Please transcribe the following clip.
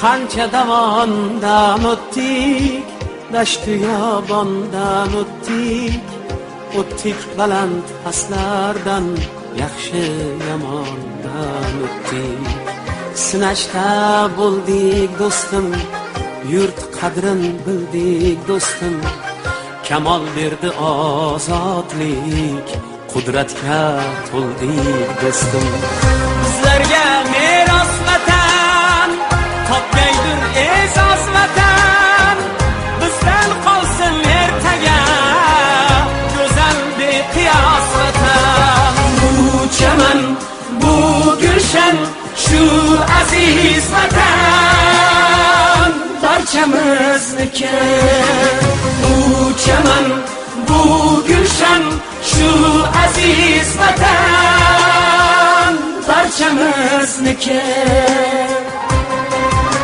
qancha davondan o'tdik dashtu yobondan o'tdik o'tdik baland pastlardan yaxshi yomondan o'tdik sinashda bo'ldik do'stim yurt qadrin bildik do'stim. Kamol berdi ozodlik qudratga to'ldik do'stim. düşen şu aziz vatan. Parçamız nüken bu çaman bu gülşen şu aziz vatan. Parçamız nüken